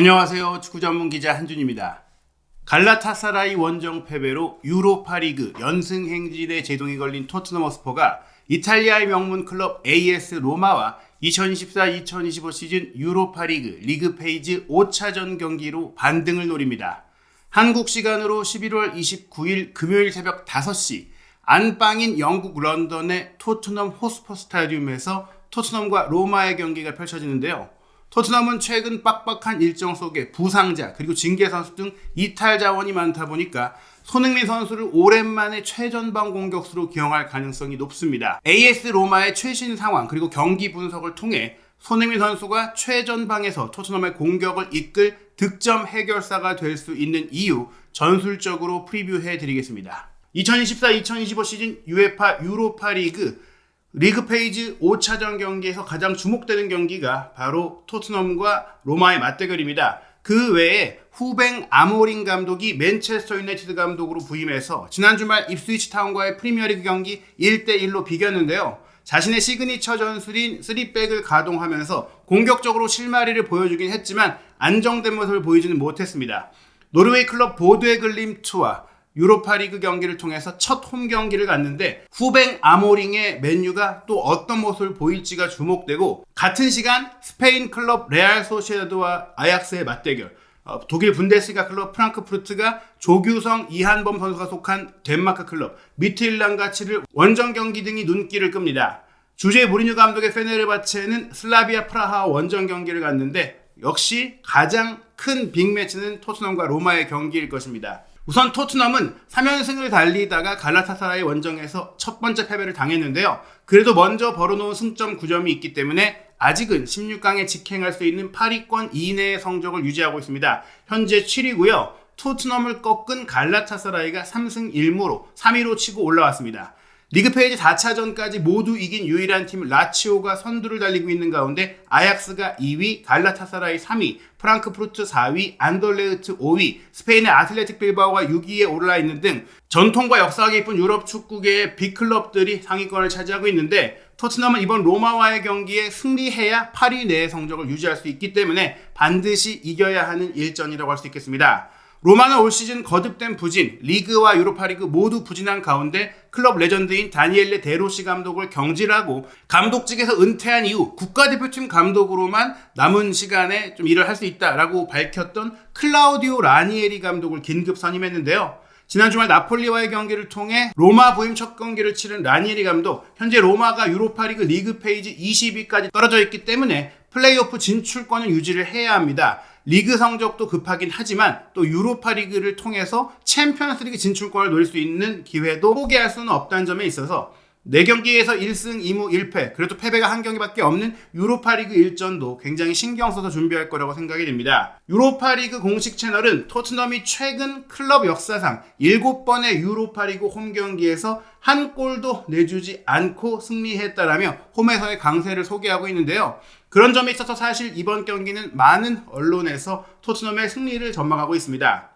안녕하세요. 축구 전문 기자 한준입니다. 갈라타사라이 원정 패배로 유로파리그 연승 행진에 제동이 걸린 토트넘 허스퍼가 이탈리아의 명문 클럽 AS 로마와 2014-2025 시즌 유로파리그 리그 페이지 5차전 경기로 반등을 노립니다. 한국 시간으로 11월 29일 금요일 새벽 5시 안방인 영국 런던의 토트넘 호스퍼 스타디움에서 토트넘과 로마의 경기가 펼쳐지는데요. 토트넘은 최근 빡빡한 일정 속에 부상자 그리고 징계 선수 등 이탈 자원이 많다 보니까 손흥민 선수를 오랜만에 최전방 공격수로 기용할 가능성이 높습니다. AS 로마의 최신 상황 그리고 경기 분석을 통해 손흥민 선수가 최전방에서 토트넘의 공격을 이끌 득점 해결사가 될 수 있는 이유 전술적으로 프리뷰해 드리겠습니다. 2024-2025 시즌 UEFA 유로파 리그 리그 페이지 5차전 경기에서 가장 주목되는 경기가 바로 토트넘과 로마의 맞대결입니다. 그 외에 후뱅 아모린 감독이 맨체스터 유나이티드 감독으로 부임해서 지난 주말 입스위치 타운과의 프리미어리그 경기 1대1로 비겼는데요. 자신의 시그니처 전술인 3백을 가동하면서 공격적으로 실마리를 보여주긴 했지만 안정된 모습을 보이지는 못했습니다. 노르웨이 클럽 보드에글림트와 유로파리그 경기를 통해서 첫 홈 경기를 갔는데 후뱅 아모링의 맨유가 또 어떤 모습을 보일지가 주목되고 같은 시간 스페인 클럽 레알 소시에드와 아약스의 맞대결 어, 독일 분데스리가 클럽 프랑크푸르트가 조규성, 이한범 선수가 속한 덴마크 클럽 미트일란 가치를 원정 경기 등이 눈길을 끕니다. 주제 무리뉴 감독의 페네르바체는 슬라비아 프라하 원정 경기를 갔는데 역시 가장 큰 빅매치는 토트넘과 로마의 경기일 것입니다. 우선 토트넘은 3연승을 달리다가 갈라타사라의 원정에서 첫 번째 패배를 당했는데요. 그래도 먼저 벌어놓은 승점 9점이 있기 때문에 아직은 16강에 직행할 수 있는 8위권 이내의 성적을 유지하고 있습니다. 현재 7위고요. 토트넘을 꺾은 갈라타사라이가 3승 1무로 3위로 치고 올라왔습니다. 리그 페이지 4차전까지 모두 이긴 유일한 팀 라치오가 선두를 달리고 있는 가운데 아약스가 2위, 갈라타사라이 3위, 프랑크푸르트 4위, 안돌레흐트 5위, 스페인의 아틀레틱 빌바오가 6위에 올라 있는 등 전통과 역사가 깊은 유럽 축구계의 빅클럽들이 상위권을 차지하고 있는데 토트넘은 이번 로마와의 경기에 승리해야 8위 내의 성적을 유지할 수 있기 때문에 반드시 이겨야 하는 일전이라고 할 수 있겠습니다. 로마는 올 시즌 거듭된 부진, 리그와 유로파리그 모두 부진한 가운데 클럽 레전드인 다니엘레 데로시 감독을 경질하고 감독직에서 은퇴한 이후 국가대표팀 감독으로만 남은 시간에 좀 일을 할 수 있다라고 밝혔던 클라우디오 라니에리 감독을 긴급 선임했는데요. 지난 주말 나폴리와의 경기를 통해 로마 부임 첫 경기를 치른 라니에리 감독, 현재 로마가 유로파리그 리그 페이지 20위까지 떨어져 있기 때문에 플레이오프 진출권을 유지를 해야 합니다. 리그 성적도 급하긴 하지만 또 유로파 리그를 통해서 챔피언스 리그 진출권을 노릴 수 있는 기회도 포기할 수는 없다는 점에 있어서 4경기에서 1승 2무 1패 그래도 패배가 한 경기밖에 없는 유로파리그 일전도 굉장히 신경 써서 준비할 거라고 생각이 됩니다. 유로파리그 공식 채널은 토트넘이 최근 클럽 역사상 7번의 유로파리그 홈 경기에서 한 골도 내주지 않고 승리했다라며 홈에서의 강세를 소개하고 있는데요. 그런 점에 있어서 사실 이번 경기는 많은 언론에서 토트넘의 승리를 전망하고 있습니다.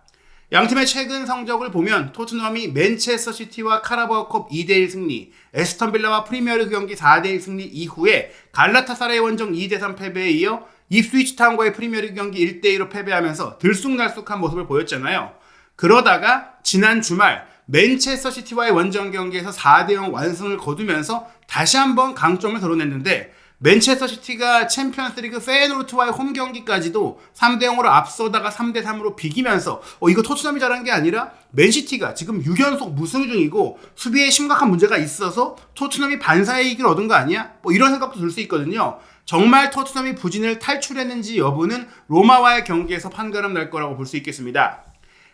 양팀의 최근 성적을 보면 토트넘이 맨체스터 시티와 카라바오컵 2대1 승리, 에스턴 빌라와 프리미어리그 경기 4대1 승리 이후에 갈라타사라의 원정 2대3 패배에 이어 입스위치 타운과의 프리미어리그 경기 1대2로 패배하면서 들쑥날쑥한 모습을 보였잖아요. 그러다가 지난 주말 맨체스터 시티와의 원정 경기에서 4대0 완승을 거두면서 다시 한번 강점을 드러냈는데 맨체스터 시티가 챔피언스리그 페이노르트와의 홈 경기까지도 3대 0으로 앞서다가 3대 3으로 비기면서 어 이거 토트넘이 잘한 게 아니라 맨시티가 지금 6연속 무승 중이고 수비에 심각한 문제가 있어서 토트넘이 반사의 이익을 얻은 거 아니야? 뭐 이런 생각도 들 수 있거든요. 정말 토트넘이 부진을 탈출했는지 여부는 로마와의 경기에서 판가름 날 거라고 볼 수 있겠습니다.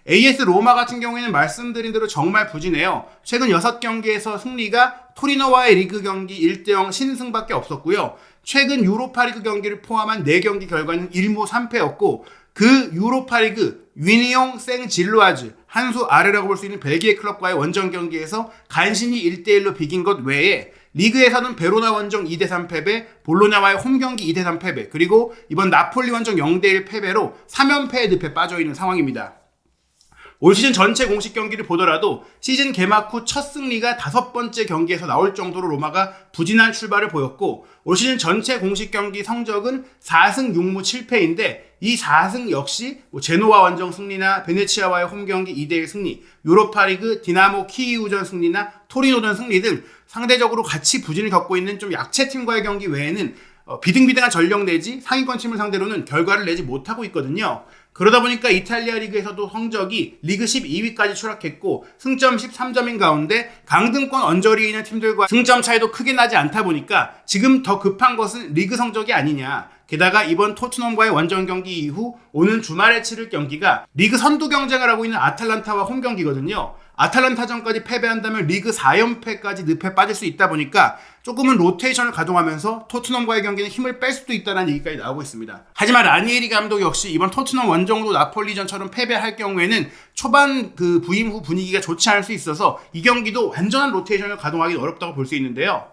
AS 로마 같은 경우에는 말씀드린 대로 정말 부진해요. 최근 6경기에서 승리가 토리노와의 리그 경기 1대0 신승밖에 없었고요. 최근 유로파리그 경기를 포함한 4경기 결과는 1무 3패였고 그 유로파리그 위니용 생질로아즈 한 수 아래라고 볼 수 있는 벨기에 클럽과의 원정 경기에서 간신히 1대1로 비긴 것 외에 리그에서는 베로나 원정 2대3 패배, 볼로냐와의 홈 경기 2대3 패배, 그리고 이번 나폴리 원정 0대1 패배로 3연패의 늪에 빠져있는 상황입니다. 올 시즌 전체 공식 경기를 보더라도 시즌 개막 후 첫 승리가 다섯 번째 경기에서 나올 정도로 로마가 부진한 출발을 보였고 올 시즌 전체 공식 경기 성적은 4승 6무 7패인데 이 4승 역시 뭐 제노와 원정 승리나 베네치아와의 홈 경기 2대1 승리, 유로파리그 디나모 키이우전 승리나 토리노전 승리 등 상대적으로 같이 부진을 겪고 있는 좀 약체 팀과의 경기 외에는 어, 비등비등한 전력 내지 상위권 팀을 상대로는 결과를 내지 못하고 있거든요. 그러다 보니까 이탈리아 리그에서도 성적이 리그 12위까지 추락했고 승점 13점인 가운데 강등권 언저리에 있는 팀들과 승점 차이도 크게 나지 않다 보니까 지금 더 급한 것은 리그 성적이 아니냐. 게다가 이번 토트넘과의 원정 경기 이후 오는 주말에 치를 경기가 리그 선두 경쟁을 하고 있는 아탈란타와 홈 경기거든요. 아탈란타전까지 패배한다면 리그 4연패까지 늪에 빠질 수 있다 보니까 조금은 로테이션을 가동하면서 토트넘과의 경기는 힘을 뺄 수도 있다는 얘기까지 나오고 있습니다. 하지만 라니에리 감독 역시 이번 토트넘 원정도 나폴리전처럼 패배할 경우에는 초반 그 부임 후 분위기가 좋지 않을 수 있어서 이 경기도 완전한 로테이션을 가동하기 어렵다고 볼 수 있는데요.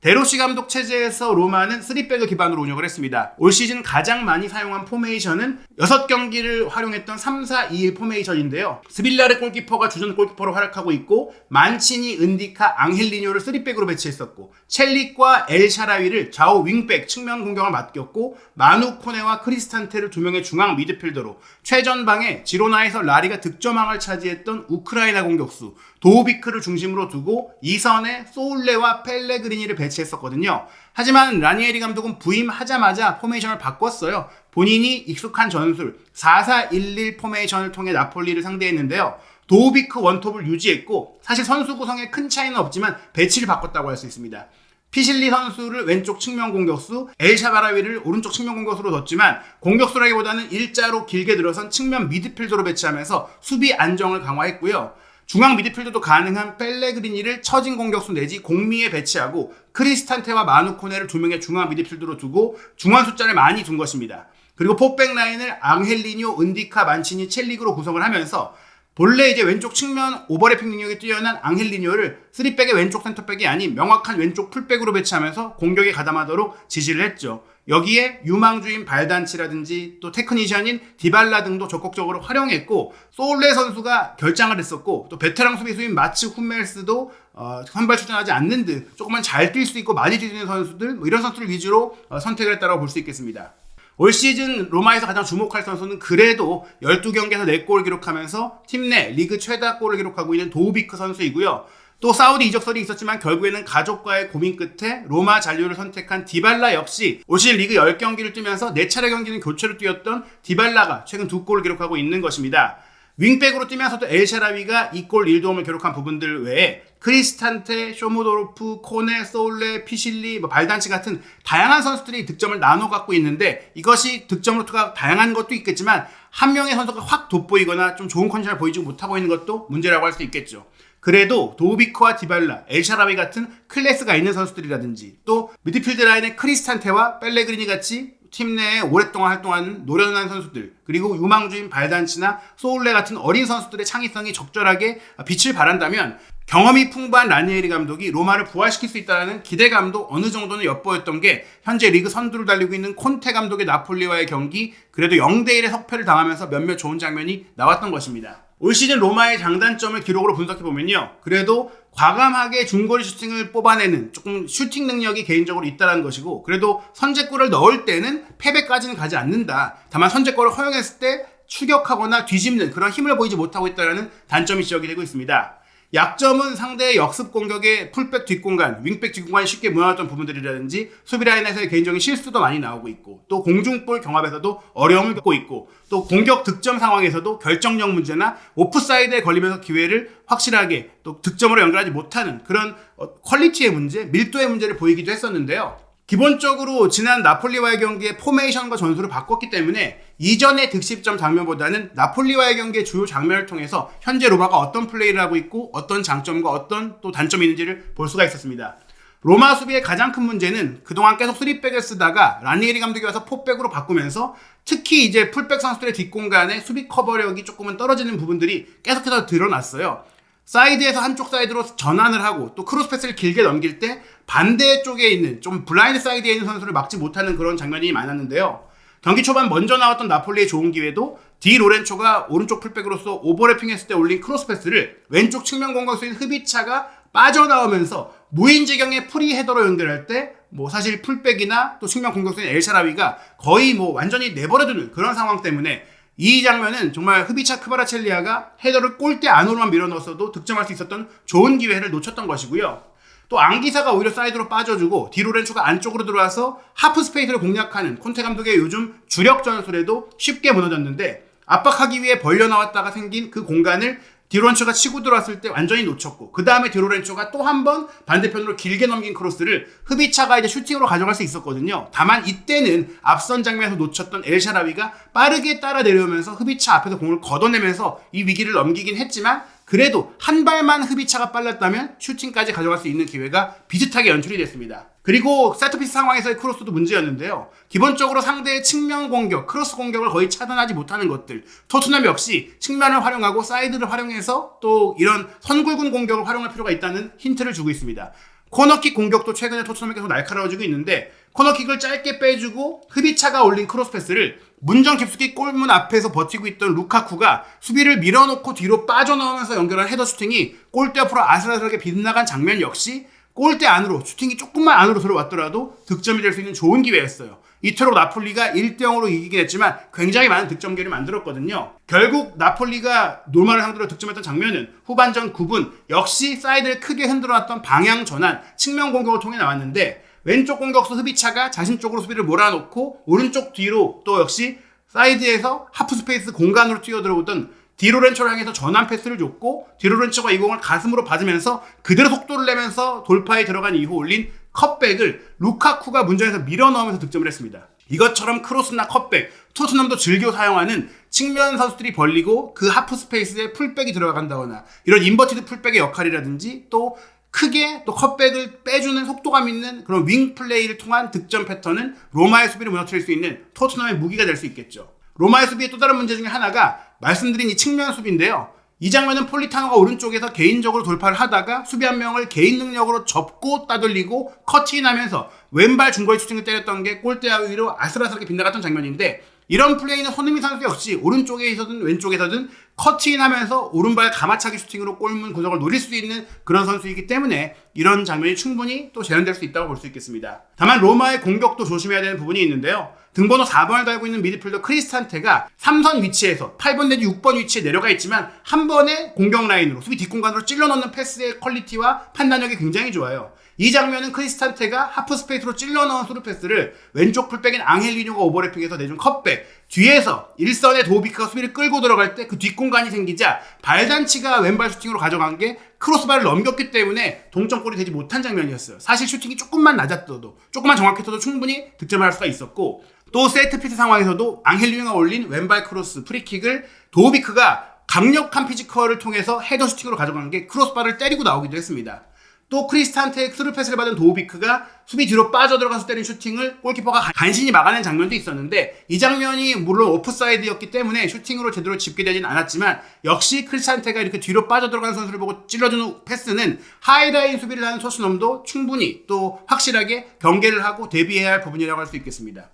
데로시 감독 체제에서 로마는 3백을 기반으로 운영을 했습니다. 올 시즌 가장 많이 사용한 포메이션은 6경기를 활용했던 3-4-2-1 포메이션인데요. 스빌라르 골키퍼가 주전 골키퍼로 활약하고 있고 만치니, 은디카, 앙헬리뇨를 3백으로 배치했었고 첼릭과 엘 샤라위를 좌우 윙백 측면 공격을 맡겼고 마누 코네와 크리스탄테를 두 명의 중앙 미드필더로 최전방에 지로나에서 라리가 득점왕을 차지했던 우크라이나 공격수 도우비크를 중심으로 두고 이선에 소울레와 펠레그리니를 배치했었거든요. 하지만 라니에리 감독은 부임하자마자 포메이션을 바꿨어요. 본인이 익숙한 전술 4-4-1-1 포메이션을 통해 나폴리를 상대했는데요. 도우비크 원톱을 유지했고 사실 선수 구성에 큰 차이는 없지만 배치를 바꿨다고 할 수 있습니다. 피실리 선수를 왼쪽 측면 공격수, 엘샤바라위를 오른쪽 측면 공격수로 뒀지만 공격수라기보다는 일자로 길게 들어선 측면 미드필더로 배치하면서 수비 안정을 강화했고요. 중앙 미드필더도 가능한 펠레그리니를 처진 공격수 내지 공미에 배치하고 크리스탄테와 마누코네를 두 명의 중앙 미드필더로 두고 중앙 숫자를 많이 둔 것입니다. 그리고 포백 라인을 앙헬리뇨, 은디카, 만치니, 첼릭으로 구성을 하면서 본래 이제 왼쪽 측면 오버래핑 능력이 뛰어난 앙헬리뇨를 3백의 왼쪽 센터백이 아닌 명확한 왼쪽 풀백으로 배치하면서 공격에 가담하도록 지시를 했죠. 여기에 유망주인 발단치라든지 또 테크니션인 디발라 등도 적극적으로 활용했고 소울레 선수가 결장을 했었고 또 베테랑 수비수인 마츠 훈멜스도 어, 선발 출전하지 않는 듯 조금만 잘 뛸 수 있고 많이 뛰는 선수들 뭐 이런 선수를 위주로 어, 선택을 했다고 볼 수 있겠습니다. 올 시즌 로마에서 가장 주목할 선수는 그래도 12경기에서 4골 기록하면서 팀 내 리그 최다 골을 기록하고 있는 도우비크 선수이고요. 또 사우디 이적설이 있었지만 결국에는 가족과의 고민 끝에 로마 잔류를 선택한 디발라 역시 올 시즌 리그 10경기를 뛰면서 4차례 경기는 교체로 뛰었던 디발라가 최근 2골을 기록하고 있는 것입니다. 윙백으로 뛰면서도 엘샤라위가 2골 1도움을 기록한 부분들 외에 크리스탄테, 쇼모도르프, 코네, 소울레, 피실리, 뭐 발단치 같은 다양한 선수들이 득점을 나눠 갖고 있는데 이것이 득점 루트가 다양한 것도 있겠지만 한 명의 선수가 확 돋보이거나 좀 좋은 컨디션을 보이지 못하고 있는 것도 문제라고 할 수 있겠죠. 그래도 도비크와 디발라, 엘샤라비 같은 클래스가 있는 선수들이라든지 또 미드필드 라인의 크리스탄테와 펠레그리니 같이 팀 내에 오랫동안 활동하는 노련한 선수들 그리고 유망주인 발단치나 소울레 같은 어린 선수들의 창의성이 적절하게 빛을 발한다면 경험이 풍부한 라니에리 감독이 로마를 부활시킬 수 있다는 기대감도 어느 정도는 엿보였던 게 현재 리그 선두를 달리고 있는 콘테 감독의 나폴리와의 경기 그래도 0대1의 석패를 당하면서 몇몇 좋은 장면이 나왔던 것입니다. 올 시즌 로마의 장단점을 기록으로 분석해 보면요. 그래도 과감하게 중거리 슈팅을 뽑아내는 조금 슈팅 능력이 개인적으로 있다는 것이고 그래도 선제골을 넣을 때는 패배까지는 가지 않는다. 다만 선제골을 허용했을 때 추격하거나 뒤집는 그런 힘을 보이지 못하고 있다는 단점이 지적이 되고 있습니다. 약점은 상대의 역습 공격에 풀백 뒷공간, 윙백 뒷공간이 쉽게 무너졌던 부분들이라든지 수비 라인에서의 개인적인 실수도 많이 나오고 있고 또 공중볼 경합에서도 어려움을 겪고 있고 또 공격 득점 상황에서도 결정력 문제나 오프사이드에 걸리면서 기회를 확실하게 또 득점으로 연결하지 못하는 그런 어, 퀄리티의 문제, 밀도의 문제를 보이기도 했었는데요. 기본적으로 지난 나폴리와의 경기에 포메이션과 전술을 바꿨기 때문에 이전의 득실점 장면보다는 나폴리와의 경기의 주요 장면을 통해서 현재 로마가 어떤 플레이를 하고 있고 어떤 장점과 어떤 또 단점이 있는지를 볼 수가 있었습니다. 로마 수비의 가장 큰 문제는 그동안 계속 3백을 쓰다가 라니에리 감독이 와서 포백으로 바꾸면서 특히 이제 풀백 선수들의 뒷공간에 수비 커버력이 조금은 떨어지는 부분들이 계속해서 드러났어요. 사이드에서 한쪽 사이드로 전환을 하고 또 크로스 패스를 길게 넘길 때 반대 쪽에 있는 좀 블라인드 사이드에 있는 선수를 막지 못하는 그런 장면이 많았는데요. 경기 초반 먼저 나왔던 나폴리의 좋은 기회도 디 로렌초가 오른쪽 풀백으로서 오버래핑 했을 때 올린 크로스 패스를 왼쪽 측면 공격수인 흐비차가 빠져나오면서 무인지경의 프리 헤더로 연결할 때 뭐 사실 풀백이나 또 측면 공격수인 엘샤라비가 거의 뭐 완전히 내버려두는 그런 상황 때문에 이 장면은 정말 흐비차 크바라첼리아가 헤더를 골대 안으로만 밀어넣었어도 득점할 수 있었던 좋은 기회를 놓쳤던 것이고요. 또 앙기사가 오히려 사이드로 빠져주고 디로렌초가 안쪽으로 들어와서 하프 스페이스를 공략하는 콘테 감독의 요즘 주력 전술에도 쉽게 무너졌는데 압박하기 위해 벌려 나왔다가 생긴 그 공간을 디로렌초가 치고 들어왔을 때 완전히 놓쳤고 그 다음에 디로렌초가 또 한 번 반대편으로 길게 넘긴 크로스를 흐비차가 이제 슈팅으로 가져갈 수 있었거든요. 다만 이때는 앞선 장면에서 놓쳤던 엘샤라비가 빠르게 따라 내려오면서 흐비차 앞에서 공을 걷어내면서 이 위기를 넘기긴 했지만 그래도 한 발만 흐비차가 빨랐다면 슈팅까지 가져갈 수 있는 기회가 비슷하게 연출이 됐습니다. 그리고 세트피스 상황에서의 크로스도 문제였는데요. 기본적으로 상대의 측면 공격, 크로스 공격을 거의 차단하지 못하는 것들. 토트넘 역시 측면을 활용하고 사이드를 활용해서 또 이런 선굴군 공격을 활용할 필요가 있다는 힌트를 주고 있습니다. 코너킥 공격도 최근에 토트넘이 계속 날카로워지고 있는데 코너킥을 짧게 빼주고 흐비차가 올린 크로스 패스를 문정 깊숙이 골문 앞에서 버티고 있던 루카쿠가 수비를 밀어놓고 뒤로 빠져나오면서 연결한 헤더 슈팅이 골대 앞으로 아슬아슬하게 빗나간 장면 역시 골대 안으로 슈팅이 조금만 안으로 들어왔더라도 득점이 될 수 있는 좋은 기회였어요. 이토록 나폴리가 1대0으로 이기긴 했지만 굉장히 많은 득점기를 만들었거든요. 결국 나폴리가 노마를 상대로 득점했던 장면은 후반전 9분 역시 사이드를 크게 흔들어놨던 방향 전환, 측면 공격을 통해 나왔는데 왼쪽 공격수 흐비차가 자신 쪽으로 수비를 몰아놓고 오른쪽 뒤로 또 역시 사이드에서 하프 스페이스 공간으로 뛰어들어오던 디로렌초를 향해서 전환 패스를 줬고 디로렌초가 이 공을 가슴으로 받으면서 그대로 속도를 내면서 돌파에 들어간 이후 올린 컷백을 루카쿠가 문전에서 밀어넣으면서 득점을 했습니다. 이것처럼 크로스나 컷백, 토트넘도 즐겨 사용하는 측면 선수들이 벌리고 그 하프 스페이스에 풀백이 들어간다거나 이런 인버티드 풀백의 역할이라든지 또 크게 또 컷백을 빼주는 속도감 있는 그런 윙 플레이를 통한 득점 패턴은 로마의 수비를 무너뜨릴 수 있는 토트넘의 무기가 될 수 있겠죠. 로마의 수비의 또 다른 문제 중에 하나가 말씀드린 이 측면 수비인데요. 이 장면은 폴리타노가 오른쪽에서 개인적으로 돌파를 하다가 수비 한 명을 개인 능력으로 접고 따돌리고 커팅하면서 왼발 중거리 슈팅을 때렸던 게 골대 위로 아슬아슬하게 빗나갔던 장면인데 이런 플레이는 손흥민 선수 역시 오른쪽에서든 왼쪽에서든 커팅하면서 오른발 가마차기 슈팅으로 골문 고정을 노릴 수 있는 그런 선수이기 때문에 이런 장면이 충분히 또 재현될 수 있다고 볼 수 있겠습니다. 다만 로마의 공격도 조심해야 되는 부분이 있는데요. 등번호 4번을 달고 있는 미드필더 크리스탄테가 3선 위치에서 8번 내지 6번 위치에 내려가 있지만 한 번에 공격 라인으로 수비 뒷공간으로 찔러 넣는 패스의 퀄리티와 판단력이 굉장히 좋아요. 이 장면은 크리스탄테가 하프 스페이스로 찔러 넣은 스루 패스를 왼쪽 풀백인 앙헬리뇨가 오버래핑해서 내준 컵백 뒤에서 일선의 도비크가 수비를 끌고 들어갈 때 그 뒷공간이 생기자 발단치가 왼발 슈팅으로 가져간 게 크로스바를 넘겼기 때문에 동점골이 되지 못한 장면이었어요. 사실 슈팅이 조금만 낮았어도 조금만 정확했어도 충분히 득점을 할 수가 있었고 또 세트피스 상황에서도 앙헬리뇨가 올린 왼발 크로스 프리킥을 도비크가 강력한 피지컬을 통해서 헤더 슈팅으로 가져간 게 크로스바를 때리고 나오기도 했습니다. 또 크리스탄테의 스루 패스를 받은 도우비크가 수비 뒤로 빠져들어가서 때린 슈팅을 골키퍼가 간신히 막아낸 장면도 있었는데 이 장면이 물론 오프사이드였기 때문에 슈팅으로 제대로 집계되진 않았지만 역시 크리스탄테가 이렇게 뒤로 빠져들어가는 선수를 보고 찔러주는 패스는 하이라인 수비를 하는 토트넘도 충분히 또 확실하게 경계를 하고 대비해야 할 부분이라고 할 수 있겠습니다.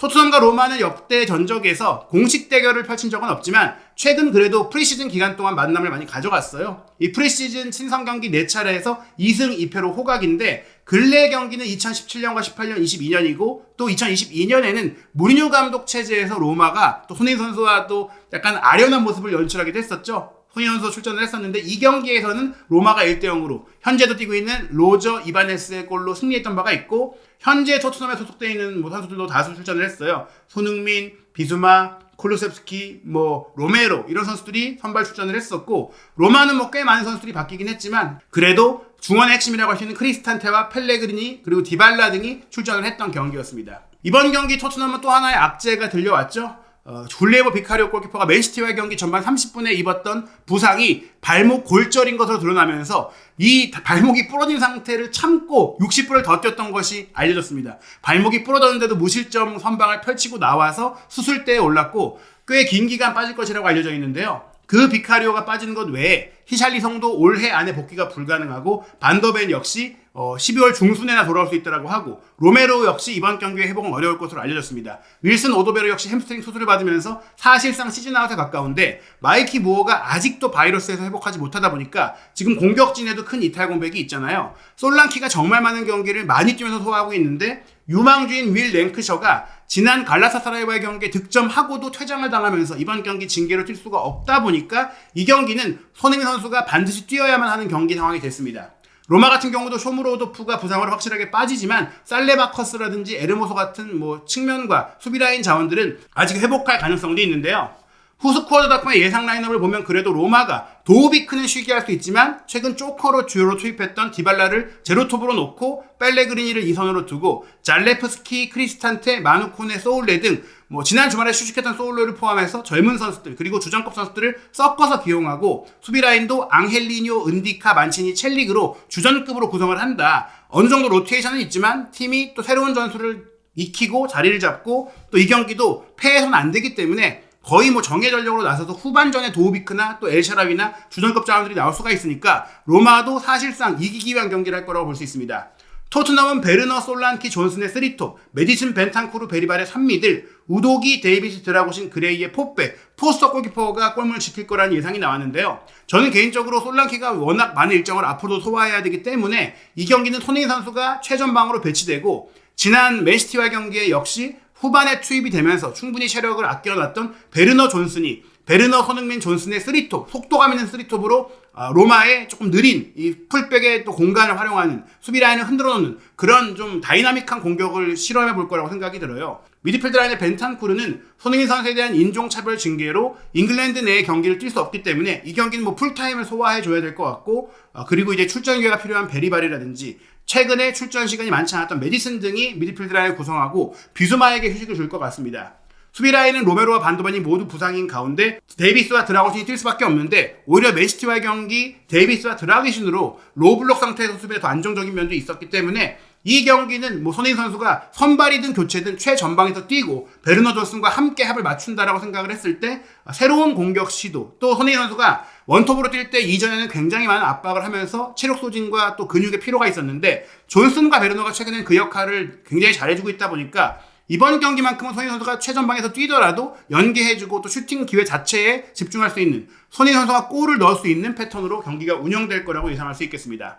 토트넘과 로마는 역대 전적에서 공식 대결을 펼친 적은 없지만 최근 그래도 프리시즌 기간 동안 만남을 많이 가져갔어요. 이 프리시즌 친선 경기 4차례에서 2승 2패로 호각인데 근래 경기는 2017년과 18년, 22년이고 또 2022년에는 무리뉴 감독 체제에서 로마가 또 손흥민 선수와 또 약간 아련한 모습을 연출하기도 했었죠. 선수 출전을 했었는데 이 경기에서는 로마가 1대 0으로 현재도 뛰고 있는 로저 이바네스의 골로 승리했던 바가 있고 현재 토트넘에 소속되어 있는 뭐 선수들도 다수 출전을 했어요. 손흥민, 비수마, 콜루셉스키, 뭐 로메로 이런 선수들이 선발 출전을 했었고 로마는 뭐 꽤 많은 선수들이 바뀌긴 했지만 그래도 중원의 핵심이라고 할 수 있는 크리스탄테와 펠레그리니 그리고 디발라 등이 출전을 했던 경기였습니다. 이번 경기 토트넘은 또 하나의 악재가 들려왔죠. 어, 줄리에버 비카리오 골키퍼가 맨시티와의 경기 전반 30분에 입었던 부상이 발목 골절인 것으로 드러나면서 이 발목이 부러진 상태를 참고 60분을 더 뛰었던 것이 알려졌습니다. 발목이 부러졌는데도 무실점 선방을 펼치고 나와서 수술대에 올랐고 꽤 긴 기간 빠질 것이라고 알려져 있는데요. 그 비카리오가 빠지는 것 외에 히샬리성도 올해 안에 복귀가 불가능하고 반더벤 역시 어, 12월 중순에나 돌아올 수 있다고 하고 로메로 역시 이번 경기에 회복은 어려울 것으로 알려졌습니다. 윌슨 오도베로 역시 햄스트링 수술을 받으면서 사실상 시즌 아웃에 가까운데 마이키 무어가 아직도 바이러스에서 회복하지 못하다 보니까 지금 공격진에도 큰 이탈 공백이 있잖아요. 솔랑키가 정말 많은 경기를 많이 뛰면서 소화하고 있는데 유망주인 윌 랭크셔가 지난 갈라사사라이와의 경기에 득점하고도 퇴장을 당하면서 이번 경기 징계로 뛸 수가 없다 보니까 이 경기는 손흥민 선수가 반드시 뛰어야만 하는 경기 상황이 됐습니다. 로마 같은 경우도 쇼무로도프가 부상으로 확실하게 빠지지만 살레바커스라든지 에르모소 같은 뭐 측면과 수비 라인 자원들은 아직 회복할 가능성도 있는데요. 후스코어드닷컴의 예상 라인업을 보면 그래도 로마가 도우비크는 쉬게 할 수 있지만 최근 쪼커로 주요로 투입했던 디발라를 제로톱으로 놓고 펠레그리니를 2선으로 두고 잘레프스키, 크리스탄테, 마누코네, 소울레 등 뭐 지난 주말에 휴식했던 소울레를 포함해서 젊은 선수들 그리고 주전급 선수들을 섞어서 기용하고 수비 라인도 앙헬리뇨, 은디카, 만치니, 첼릭으로 주전급으로 구성을 한다. 어느 정도 로테이션은 있지만 팀이 또 새로운 전술을 익히고 자리를 잡고 또 이 경기도 패해서는 안 되기 때문에 거의 뭐 정예 전력으로 나서서 후반전에 도우비크나 또 엘샤라비나 주전급 자원들이 나올 수가 있으니까 로마도 사실상 이기기 위한 경기를 할 거라고 볼 수 있습니다. 토트넘은 베르너 솔란키 존슨의 3톱, 메디슨 벤탄쿠르 베리발의 3미들, 우도기 데이비스 드라고신 그레이의 포백, 포스터 골키퍼가 골문을 지킬 거라는 예상이 나왔는데요. 저는 개인적으로 솔란키가 워낙 많은 일정을 앞으로도 소화해야 되기 때문에 이 경기는 손흥민 선수가 최전방으로 배치되고 지난 맨시티와 경기에 역시 후반에 투입이 되면서 충분히 체력을 아껴놨던 베르너 존슨이 베르너 손흥민 존슨의 3톱, 속도감 있는 3톱으로 아, 로마의 조금 느린 이 풀백의 또 공간을 활용하는 수비 라인을 흔들어 놓는 그런 좀 다이나믹한 공격을 실험해 볼 거라고 생각이 들어요. 미드필드 라인의 벤탄쿠르는 손흥민 선수에 대한 인종차별 징계로 잉글랜드 내의 경기를 뛸 수 없기 때문에 이 경기는 뭐 풀타임을 소화해 줘야 될 것 같고 아, 그리고 이제 출전 기회가 필요한 베리바리라든지 최근에 출전 시간이 많지 않았던 메디슨 등이 미드필드 라인을 구성하고 비수마에게 휴식을 줄 것 같습니다. 수비 라인은 로메로와 반도반이 모두 부상인 가운데 데이비스와 드라고신이 뛸 수밖에 없는데 오히려 맨시티와의 경기 데이비스와 드라기신으로 로블록 상태에서 수비에 더 안정적인 면도 있었기 때문에 이 경기는 뭐 손흥민 선수가 선발이든 교체든 최전방에서 뛰고 베르너 존슨과 함께 합을 맞춘다라고 생각을 했을 때 새로운 공격 시도 또 손흥민 선수가 원톱으로 뛸 때 이전에는 굉장히 많은 압박을 하면서 체력 소진과 또 근육의 피로가 있었는데 존슨과 베르너가 최근엔 그 역할을 굉장히 잘해주고 있다 보니까 이번 경기만큼은 손흥민 선수가 최전방에서 뛰더라도 연계해주고 또 슈팅 기회 자체에 집중할 수 있는 손흥민 선수가 골을 넣을 수 있는 패턴으로 경기가 운영될 거라고 예상할 수 있겠습니다.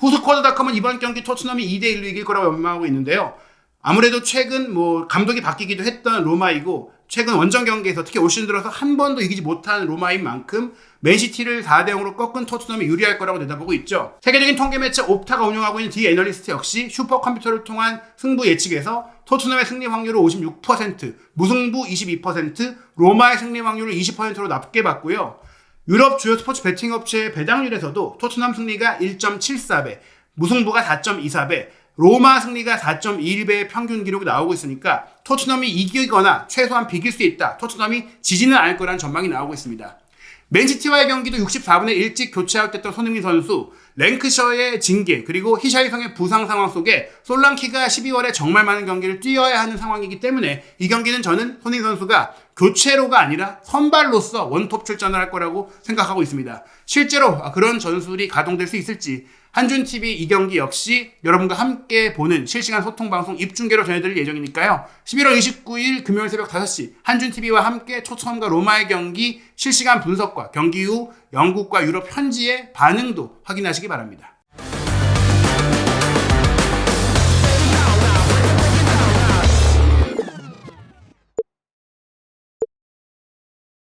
후스쿼드닷컴은 이번 경기 토트넘이 2대 1로 이길 거라고 연망하고 있는데요. 아무래도 최근 뭐 감독이 바뀌기도 했던 로마이고 최근 원정 경기에서 특히 올 시즌 들어서 한 번도 이기지 못한 로마인 만큼 맨시티를 4대 0으로 꺾은 토트넘이 유리할 거라고 내다보고 있죠. 세계적인 통계 매체 옵타가 운영하고 있는 디 애널리스트 역시 슈퍼컴퓨터를 통한 승부 예측에서 토트넘의 승리 확률을 56%, 무승부 22%, 로마의 승리 확률을 20%로 낮게 봤고요. 유럽 주요 스포츠 베팅 업체의 배당률에서도 토트넘 승리가 1.74배, 무승부가 4.24배, 로마 승리가 4.21배의 평균 기록이 나오고 있으니까 토트넘이 이기거나 최소한 비길 수 있다. 토트넘이 지지는 않을 거라는 전망이 나오고 있습니다. 맨시티와의 경기도 64분에 일찍 교체 아웃됐던 손흥민 선수, 랭크셔의 징계, 그리고 히샤이성의 부상 상황 속에 솔랑키가 12월에 정말 많은 경기를 뛰어야 하는 상황이기 때문에 이 경기는 저는 손흥민 선수가 교체로가 아니라 선발로서 원톱 출전을 할 거라고 생각하고 있습니다. 실제로 그런 전술이 가동될 수 있을지 한준TV 이 경기 역시 여러분과 함께 보는 실시간 소통 방송 입중계로 전해드릴 예정이니까요. 11월 29일 금요일 새벽 5시 한준TV와 함께 초청과 로마의 경기 실시간 분석과 경기 후 영국과 유럽 현지의 반응도 확인하시기 바랍니다.